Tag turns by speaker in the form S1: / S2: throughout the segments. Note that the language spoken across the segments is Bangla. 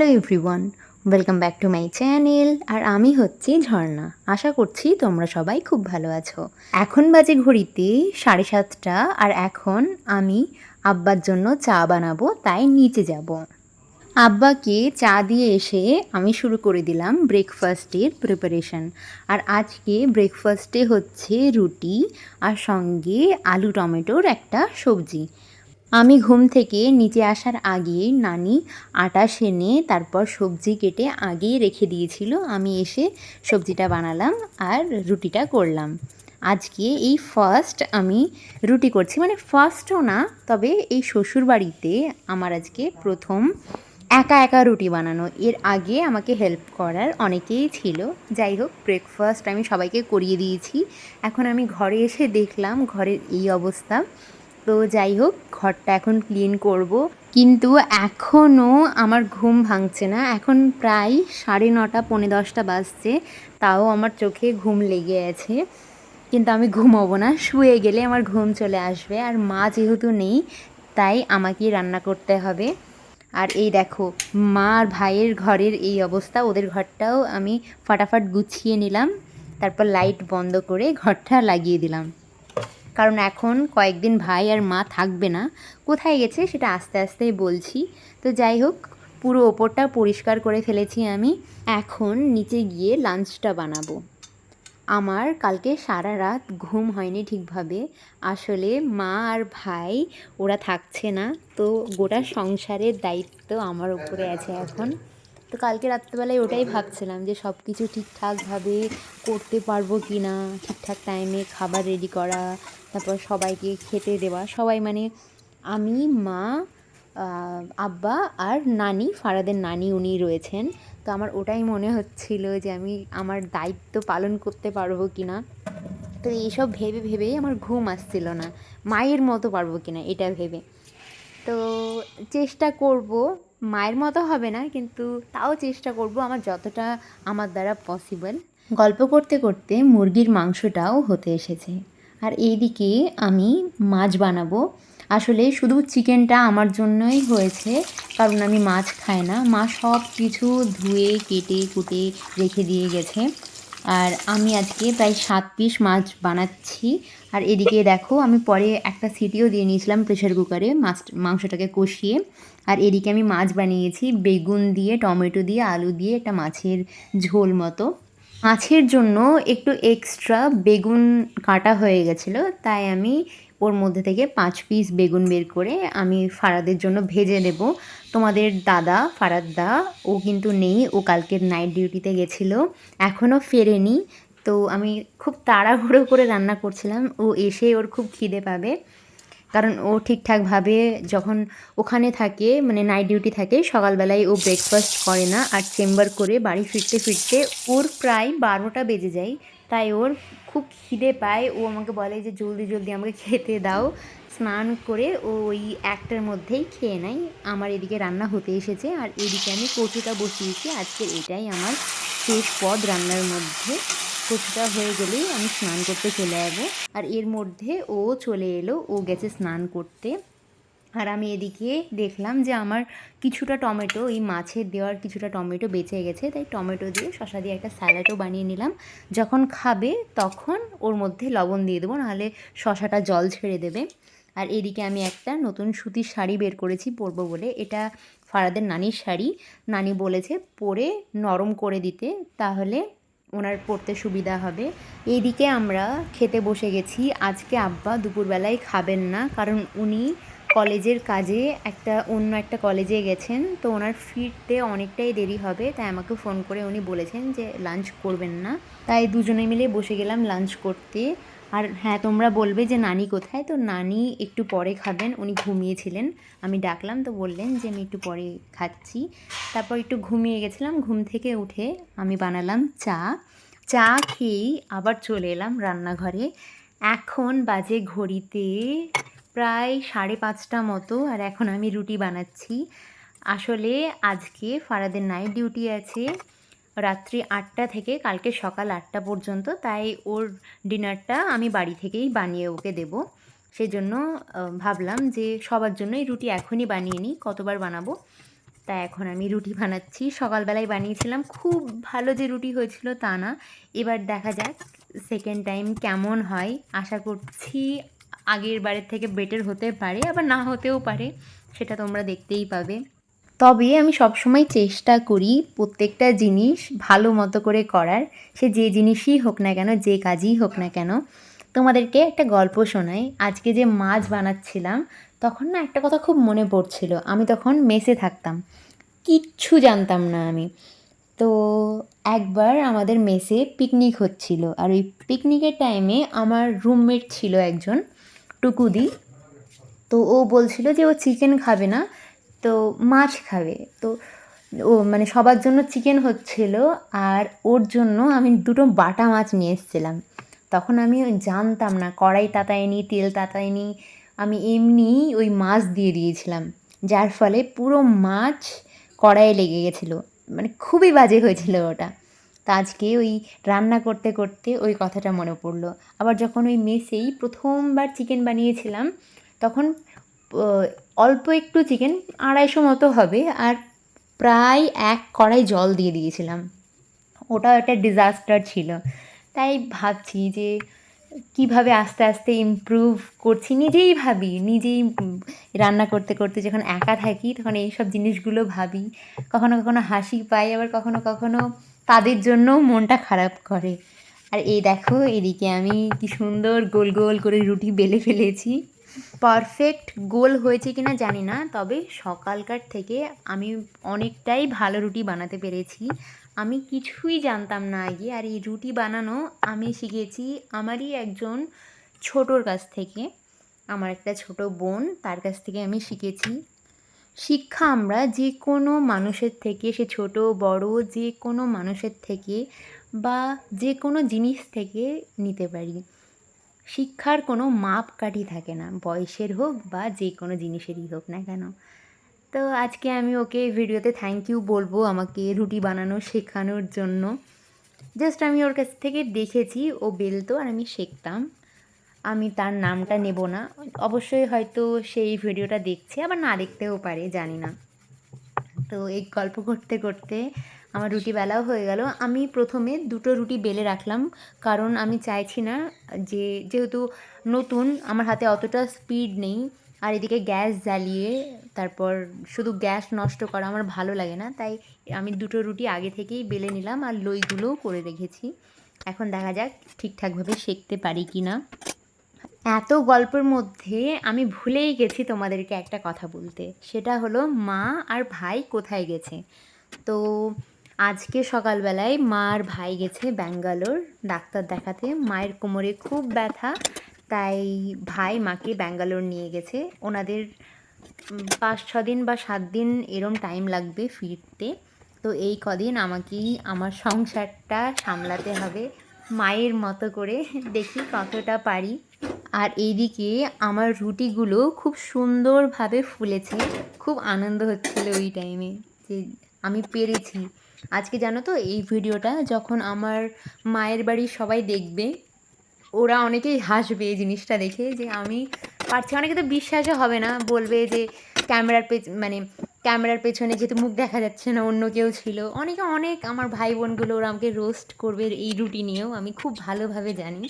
S1: Hello everyone, welcome back to my channel আর আমি হচ্ছি ঝর্ণা। আশা করছি তোমরা সবাই খুব ভালো আছো। এখন বাজে ঘড়িতে সাড়ে সাতটা আর এখন আমি আব্বার জন্য চা বানাবো, তাই নিচে যাব। আব্বাকে চা দিয়ে এসে আমি শুরু করে দিলাম ব্রেকফাস্টের প্রিপারেশন আর আজকে ব্রেকফাস্টে হচ্ছে রুটি আর সঙ্গে আলু টমেটোর একটা সবজি। আমি ঘুম থেকে নিচে আসার আগেই নানি আটা সেনে তারপর সবজি কেটে আগেই রেখে দিয়েছিল। আমি এসে সবজিটা বানালাম আর রুটিটা করলাম। আজকে এই ফার্স্ট আমি রুটি করছি। মানে ফার্স্টও না, তবে এই শ্বশুর বাড়িতে আমার আজকে প্রথম একা একা রুটি বানানো। এর আগে আমাকে হেল্প করার অনেকেই ছিল। যাই হোক ব্রেকফাস্ট আমি সবাইকে করিয়ে দিয়েছি। এখন আমি ঘরে এসে দেখলাম ঘরের এই অবস্থা। তো যাই হোক, ঘরটা এখন ক্লিন করব। কিন্তু এখনও আমার ঘুম ভাঙছে না। এখন প্রায় সাড়ে নটা, পৌনে দশটা বাজছে। তাও আমার চোখে ঘুম লেগে আছে। কিন্তু আমি ঘুমোবো না। শুয়ে গেলে আমার ঘুম চলে আসবে। আর মা যেহেতু নেই, তাই আমাকেই রান্না করতে হবে। আর এই দেখো, মা আর ভাইয়ের ঘরের এই অবস্থা। ওদের ঘরটাও আমি ফাটাফাট গুছিয়ে নিলাম। তারপর লাইট বন্ধ করে ঘরটা লাগিয়ে দিলাম। কারণ এখন কয়েকদিন ভাই আর মা থাকবে না। কোথায় গেছে সেটা আস্তে আস্তেই বলছি। তো যাই হোক, পুরো ওপরটা পরিষ্কার করে ফেলেছি আমি। এখন নিচে গিয়ে লাঞ্চটা বানাবো। আমার কালকে সারা রাত ঘুম হয়নি ঠিকভাবে। আসলে মা আর ভাই, ওরা থাকছে না। তো গোটা সংসারের দায়িত্ব আমার উপরে আছে এখন। তো কালকে রাত্রেবেলায় ওটাই ভাবছিলাম যে সব কিছু ঠিকঠাকভাবে করতে পারব কি না ঠিকঠাক টাইমে খাবার রেডি করা, তারপর সবাইকে খেতে দেওয়া। সবাই মানে আমি, মা আব্বা আর নানি, ফারাদের নানি উনি রয়েছেন। তো আমার ওটাই মনে হচ্ছিল যে আমি আমার দায়িত্ব পালন করতে পারব কি না তো এইসব ভেবে ভেবেই আমার ঘুম আসছিল না। মায়ের মতো পারব কি না এটা ভেবে। তো চেষ্টা করব মায়ের মতো হবে না, কিন্তু তাও চেষ্টা করব আমার যতটা আমার দ্বারা পসিবল গল্প করতে করতে মুরগির মাংসটাও হতে এসেছে। আর এইদিকে আমি মাছ বানাবো। আসলে শুধু চিকেনটা আমার জন্যই হয়েছে, কারণ আমি মাছ খাই না। মা সব কিছু ধুয়ে, কেটে, কুটে রেখে দিয়ে গেছে। আর আমি আজকে প্রায় সাত পিস মাছ বানাচ্ছি। আর এদিকে দেখো, আমি পরে একটা সিটিও দিয়ে নিয়েছিলাম প্রেশার কুকারে মাছ মাংসটাকে কষিয়ে। আর এদিকে আমি মাছ বানিয়েছি, বেগুন দিয়ে, টমেটো দিয়ে, আলু দিয়ে একটা মাছের ঝোল মতো। মাছের জন্য একটু এক্সট্রা বেগুন কাটা হয়ে গেছিল, তাই আমি ওর মধ্যে থেকে পাঁচ পিস বেগুন বের করে আমি ফারাদের জন্য ভেজে দেব তোমাদের দাদা ফারাদ দা, ও কিন্তু নেই, ও কালকের নাইট ডিউটিতে গেছিল এখনও ফেরেনি। তো আমি খুব তাড়াহুড়ো করে রান্না করছিলাম, ও এসে ওর খুব খিদে পাবে। কারণ ও ঠিকঠাকভাবে যখন ওখানে থাকে মানে নাইট ডিউটি থাকে, সকালবেলায় ও ব্রেকফাস্ট করে না, আর চেম্বার করে বাড়ি ফিরতে ফিরতে ওর প্রায় বারোটা বেজে যায়। তাই ওর খুব খিদে পায়। ও আমাকে বলে যে, জলদি জলদি আমাকে খেতে দাও। স্নান করে ও ওই একটার মধ্যেই খেয়ে নেয়। আমার এদিকে রান্না হতে এসেছে আর এদিকে আমি কচুটা বসিয়েছি। আজকে এটাই আমার শেষ পদ রান্নার মধ্যে। কচুটা হয়ে গেলেই আমি স্নান করতে চলে যাব। আর এর মধ্যে ও চলে এলো। ও গেছে স্নান করতে। আর আমি এদিকে দেখলাম যে আমার কিছুটা টমেটো, এই মাছের দেওয়ার কিছুটা টমেটো বেঁচে গেছে। তাই টমেটো দিয়ে শশা দিয়ে একটা স্যালাডও বানিয়ে নিলাম। যখন খাবে তখন ওর মধ্যে লবণ দিয়ে দেবো, নাহলে শশাটা জল ছেড়ে দেবে। আর এদিকে আমি একটা নতুন সুতির শাড়ি বের করেছি পরবো বলে। এটা ফারাদের নানির শাড়ি। নানি বলেছে, পরে নরম করে দিতে, তাহলে ওনার পড়তে সুবিধা হবে। এইদিকে আমরা খেতে বসে গেছি। আজকে আব্বা দুপুরবেলায় খাবেন না, কারণ উনি কলেজের কাজে, একটা অন্য একটা কলেজে গেছেন, তো ওনার ফিরতে অনেকটাই দেরি হবে, তাই আমাকে ফোন করে উনি বলেছেন যে লাঞ্চ করবেন না। তাই দুজনে মিলে বসে গেলাম লাঞ্চ করতে। আর হ্যাঁ তোমরা বলবে যে নানি কোথায়? তো নানি একটু পরে খাবেন, উনি ঘুমিয়েছিলেন। আমি ডাকলাম, তো বললেন যে আমি একটু পরে খাচ্ছি। তারপর একটু ঘুমিয়ে গেছিলাম, ঘুম থেকে উঠে আমি বানালাম চা। চা খেয়েই আবার চলে এলাম রান্নাঘরে। এখন বাজে ঘড়িতে প্রায় সাড়ে পাঁচটা মতো আর এখন আমি রুটি বানাচ্ছি। আসলে আজকে ফারাদের নাইট ডিউটি আছে, রাত্রি আটটা থেকে কালকে সকাল আটটা পর্যন্ত, তাই ওর ডিনারটা আমি বাড়ি থেকেই বানিয়ে ওকে দেবো। সেই জন্য ভাবলাম যে সবার জন্যই রুটি এখনই বানিয়ে নিই, কতবার বানাবো। তা এখন আমি রুটি বানাচ্ছি। সকালবেলায় বানিয়েছিলাম, খুব ভালো যে রুটি হয়েছিল তা না। এবার দেখা যাক সেকেন্ড টাইম কেমন হয়। আশা করছি আগের বারের থেকে বেটার হতে পারে, আবার না হতেও পারে, সেটা তোমরা দেখতেই পাবে। তবে আমি সবসময় চেষ্টা করি প্রত্যেকটা জিনিস ভালো মতো করে করার, সে যে জিনিসই হোক না কেন, যে কাজই হোক না কেন। তোমাদেরকে একটা গল্প শোনাই, আজকে যে মাছ বানাচ্ছিলাম, তখন না একটা কথা খুব মনে পড়ছিল, আমি তখন মেসে থাকতাম, কিচ্ছু জানতাম না আমি। তো একবার আমাদের মেসে পিকনিক হচ্ছিল, আর ওই পিকনিকের টাইমে আমার রুমমেট ছিল একজন টুকুদি তো ও বলছিল যে ও চিকেন খাবে না, তো মাছ খাবে। তো ও মানে সবার জন্য চিকেন হচ্ছিল আর ওর জন্য আমি দুটো বাটা মাছ নিয়ে এসেছিলাম। তখন আমি জানতাম না, কড়াই তাতায়নি তেল তাতায়নি আমি এমনি ওই মাছ দিয়ে দিয়েছিলাম। যার ফলে পুরো মাছ কড়াইয়ে লেগে গেছিল। মানে খুবই বাজে হয়েছিল ওটা। তা আজকে ওই রান্না করতে করতে ওই কথাটা মনে পড়ল। আবার যখন ওই মেসেই প্রথমবার চিকেন বানিয়েছিলাম, তখন অল্প একটু চিকেন আড়াইশো মতো হবে, আর প্রায় এক কড়াই জল দিয়ে দিয়েছিলাম। ওটাও একটা ডিজাস্টার ছিল। তাই ভাবছি যে কীভাবে আস্তে আস্তে ইমপ্রুভ করছি, নিজেই ভাবি, নিজেই রান্না করতে করতে যখন একা থাকি, তখন এইসব জিনিসগুলো ভাবি। কখনো কখনো হাসি পাই, আবার কখনো কখনো তাদের জন্য মনটা খারাপ করে। আর এই দেখো, এদিকে আমি কি সুন্দর গোল গোল করে রুটি বেলে ফেলেছি। পারফেক্ট গোল হয়েছে কিনা জানি না, তবে সকালকার থেকে আমি অনেকটাই ভালো রুটি বানাতে পেরেছি। আমি কিছুই জানতাম না আগে, আর এই রুটি বানানো আমি শিখেছি আমারই একজন ছোটোর কাছ থেকে। আমার একটা ছোট বোন, তার কাছ থেকে আমি শিখেছি। শিক্ষা আমরা যে কোনো মানুষের থেকে, সে ছোট, বড়, যে কোনো মানুষের থেকে বা যে কোনো জিনিস থেকে নিতে পারি। শিক্ষার কোনো মাপকাঠি থাকে না, বয়সের হোক বা যে কোনো জিনিসেরই হোক না কেন। তো আজকে আমি ওকে ভিডিওতে থ্যাংক ইউ বলব আমাকে রুটি বানানো শেখানোর জন্য। জাস্ট আমি ওর কাছ থেকে দেখেছি, ও বেলতো আর আমি শিখতাম। আমি তার নামটা নেব না। অবশ্যই হয়তো সেই ভিডিওটা দেখছে, আবার না দেখতেও পারে, জানি না। তো এই গল্প করতে করতে আমার রুটি বেলাও হয়ে গেল। আমি প্রথমে দুটো রুটি বেলে রাখলাম, কারণ আমি চাইছি না যে, যেহেতু নতুন, আমার হাতে অতটা স্পিড নেই। আর এদিকে গ্যাস জ্বালিয়ে তারপর শুধু গ্যাস নষ্ট করা আমার ভালো লাগে না, তাই আমি দুটো রুটি আগে থেকেই বেলে নিলাম আর লইগুলোও করে রেখেছি। এখন দেখা যাক ঠিকঠাকভাবে সেঁকতে পারি কি না এত গল্পের মধ্যে আমি ভুলেই গেছি তোমাদেরকে একটা কথা বলতে। সেটা হলো মা আর ভাই কোথায় গেছে? তো আজকে সকালবেলায় মা আর ভাই গেছে ব্যাঙ্গালোর ডাক্তার দেখাতে। মায়ের কোমরে খুব ব্যথা, তাই ভাই মাকে ব্যাঙ্গালোর নিয়ে গেছে। ওনাদের পাঁচ ছ দিন বা সাত দিন এরম টাইম লাগবে ফিরতে। তো এই কদিন আমাকেই আমার সংসারটা সামলাতে হবে। মায়ের মতো করে দেখি কতটা পারি। আর এইদিকে আমার রুটিগুলো খুব সুন্দরভাবে ফুলেছে। খুব আনন্দ হচ্ছিল ওই টাইমে যে আমি পেরেছি। আজকে জানো তো, এই ভিডিওটা যখন আমার মায়ের বাড়ির সবাই দেখবে, ওরা অনেকেই হাসবে এই জিনিসটা দেখে যে আমি পারছি। অনেকে তো বিশ্বাসও হবে না, বলবে যে ক্যামেরার পেছ মানে ক্যামেরার পেছনে যেহেতু মুখ দেখা যাচ্ছে না, অন্য কেউ ছিল। অনেকে অনেক আমার ভাই বোনগুলো ওরা আমাকে রোস্ট করবে এই রুটি নিয়েও, আমি খুব ভালোভাবে জানি।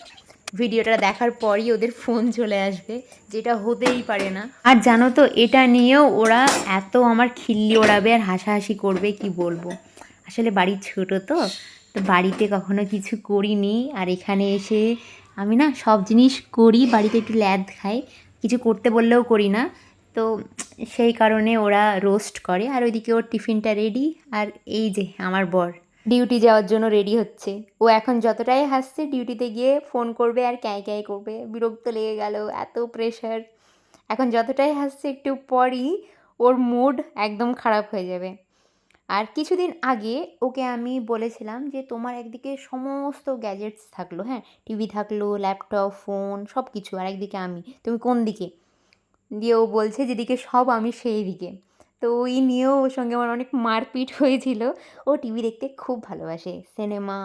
S1: ভিডিওটা দেখার পরই ওদের ফোন চলে আসবে, যেটা হতেই পারে না। আর জানো তো, এটা নিয়েও ওরা এত আমার খিল্লি ওড়াবে আর হাসাহাসি করবে, কি বলব? আসলে বাড়ি ছোট তো তো বাড়িতে কখনো কিছু করিনি। আর এখানে এসে আমি না সব জিনিস করি, বাড়িতে একটু ল্যাদ খাই, কিছু করতে বললেও করি না। তো সেই কারণে ওরা রোস্ট করে, আর ওইদিকে ওর টিফিনটা রেডি। আর এই যে আমার বর ডিউটি যাওয়ার জন্য রেডি হচ্ছে। ও এখন যতটাই হাসছে, ডিউটিতে গিয়ে ফোন করবে আর ক্যাঁ ক্যাঁ করবে। বিরক্ত লেগে গেল, এত প্রেশার এখন যতটাই হাসছে, একটু পরই ওর মুড একদম খারাপ হয়ে যাবে। আর কিছুদিন আগে ওকে আমি বলেছিলাম যে, তোমার একদিকে সমস্ত গ্যাজেটস থাকল হ্যাঁ? টিভি থাকল ল্যাপটপ ফোন সব কিছু আর একদিকে আমি। তুমি কোন দিকে? দিয়ে ও বলছে, যেদিকে সব আমি সেই দিকে। তো ওই নিয়েও ওর সঙ্গে আমার অনেক মারপিট হয়েছিল। ও টিভি দেখতে খুব ভালোবাসে সিনেমা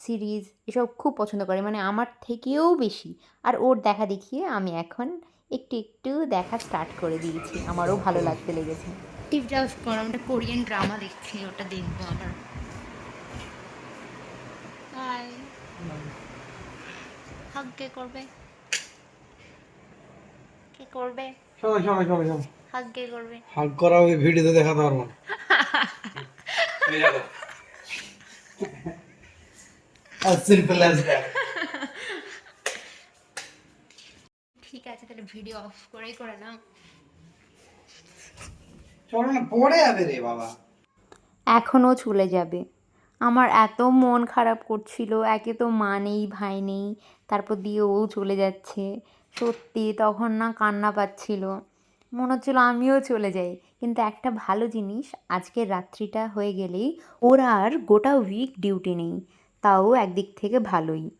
S1: সিরিজ এসব খুব পছন্দ করে মানে আমার থেকেও বেশি। আর ওর দেখা দেখিয়ে আমি এখন একটু একটু দেখা স্টার্ট করে দিয়েছি আমারও ভালো লাগতে লেগেছে। টিভটা অফ কর আমরা কোরিয়ান ড্রামা দেখছি ওটা দেখব আবার। হাগ কে করবে? কে করবে?
S2: সময়
S1: হাগ কে করবে।
S2: হাগ করা ওই ভিডিওতে দেখাতে পারব না। as simple as that
S1: ঠিক আছে তাহলে ভিডিও অফ করেই করে নাও।
S2: চলো না পরে যাবে রে বাবা।
S1: এখনও চলে যাবে। আমার এত মন খারাপ করছিল একে তো মা নেই ভাই নেই তারপর দিয়ে ও চলে যাচ্ছে। সত্যি তখন না কান্না পাচ্ছিল। মনে হচ্ছিল আমিও চলে যাই। কিন্তু একটা ভালো জিনিস আজকের রাত্রিটা হয়ে গেলেই ওর আর গোটা উইক ডিউটি নেই। তাও একদিক থেকে ভালোই।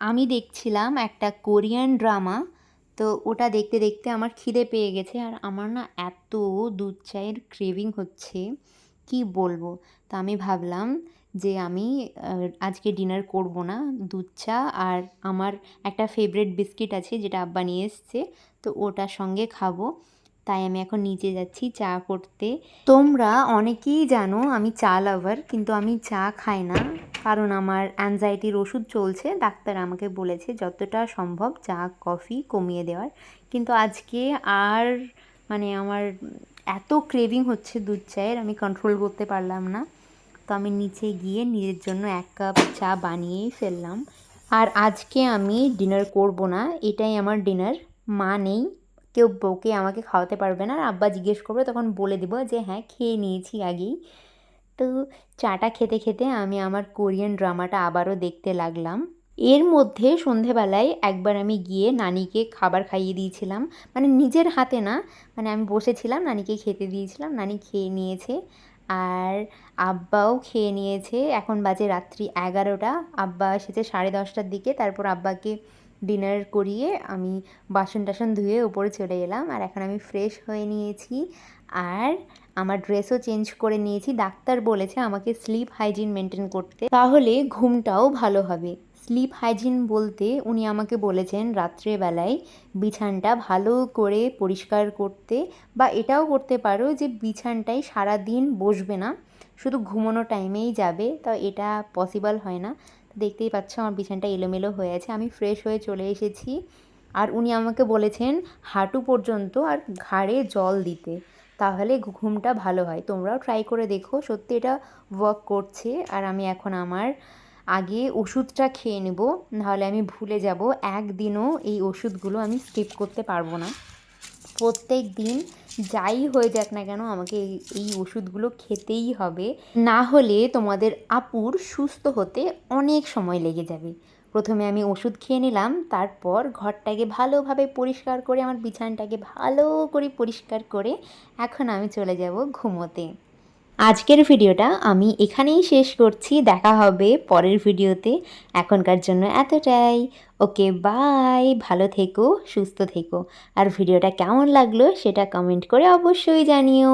S1: আমি দেখছিলাম একটা কোরিয়ান ড্রামা তো ওটা দেখতে দেখতে আমার খিদে পেয়ে গেছে আর আমার না এত দুধ চায়ের ক্রেভিং হচ্ছে, কি বলব? তো আমি ভাবলাম যে আমি আজকে ডিনার করব না দুধ চা আর আমার একটা ফেভারিট বিস্কিট আছে যেটা আব্বা নিয়ে এসছে, তো ওটার সঙ্গে খাব। তাই আমি এখন নিচে যাচ্ছি চা করতে। তোমরা অনেকেই জানো আমি চা লাভার কিন্তু আমি চা খাই না। কারণ আমার অ্যাংজাইটির ওষুধ চলছে, ডাক্তার আমাকে বলেছে যতটা সম্ভব চা কফি কমিয়ে দেওয়ার। কিন্তু আজকে আর মানে আমার এত ক্রেভিং হচ্ছে দুধ চায়ের, আমি কন্ট্রোল করতে পারলাম না। তো আমি নিচে গিয়ে নিজের জন্য এক কাপ চা বানিয়েই ফেললাম। আর আজকে আমি ডিনার করব না, এটাই আমার ডিনার মা নেই। কেউ বউকে আমাকে খাওয়াতে পারবে না। আর আব্বা জিজ্ঞেস করবে, তখন বলে দেবো যে হ্যাঁ খেয়ে নিয়েছি আগেই। তো চাটা খেতে খেতে আমি আমার কোরিয়ান ড্রামাটা আবারও দেখতে লাগলাম। এর মধ্যে সন্ধেবেলায় একবার আমি গিয়ে নানিকে খাবার খাইয়ে দিয়েছিলাম। মানে নিজের হাতে না মানে আমি বসেছিলাম, নানিকে খেতে দিয়েছিলাম, নানি খেয়ে নিয়েছে। আর আব্বাও খেয়ে নিয়েছে। এখন বাজে রাত্রি এগারোটা, আব্বা এসেছে সাড়ে দশটার দিকে। তারপর আব্বাকে ডিনার করিয়ে আমি বাসন টাসন ধুয়ে উপরে চলে এলাম। আর এখন আমি ফ্রেশ হয়ে নিয়েছি। আর আমার ড্রেসও চেঞ্জ করে নিয়েছি। ডাক্তার বলেছে আমাকে স্লিপ হাইজিন মেনটেন করতে। তাহলে ঘুমটাও ভালো হবে। স্লিপ হাইজিন বলতে উনি আমাকে বলেছেন রাত্রেবেলায় বিছানটা ভালো করে পরিষ্কার করতে। বা এটাও করতে পারো যে বিছানটাই সারা দিন বসবে না। শুধু ঘুমানো টাইমেই যাবে। তো এটা পসিবল হয় না। দেখতেই পাচ্ছ আমার বিছানটা এলোমেলো হয়ে আছে। আমি ফ্রেশ হয়ে চলে এসেছি। আর উনি আমাকে বলেছেন, হাঁটু পর্যন্ত আর ঘাড়ে জল দিতে, তাহলে ঘুমটা ভালো হয়। তোমরাও ট্রাই করে দেখো। সত্যি এটা ওয়ার্ক করছে। আর আমি এখন আমার আগে ওষুধটা খেয়ে নেব। নাহলে আমি ভুলে যাব। একদিনও এই ওষুধগুলো আমি স্কিপ করতে পারব না। প্রত্যেক দিন যাই হয়ে যাক না কেন, আমাকে এই- ওষুধগুলো খেতেই হবে। না হলে তোমাদের আপুর সুস্থ হতে অনেক সময় লেগে যাবে। প্রথমে আমি ওষুধ খেয়ে নিলাম, তারপর ঘরটাকে ভালোভাবে পরিষ্কার করে, আমার বিছানাটাকে ভালো করে পরিষ্কার করে, এখন আমি চলে যাব ঘুমোতে। আজকের ভিডিওটা আমি এখানেই শেষ করছি। দেখা হবে পরের ভিডিওতে। এখনকার জন্য এতটাই। Okay, bye. ভালো থেকো, সুস্থ থেকো। আর ভিডিওটা কেমন লাগল সেটা কমেন্ট করে অবশ্যই জানিও।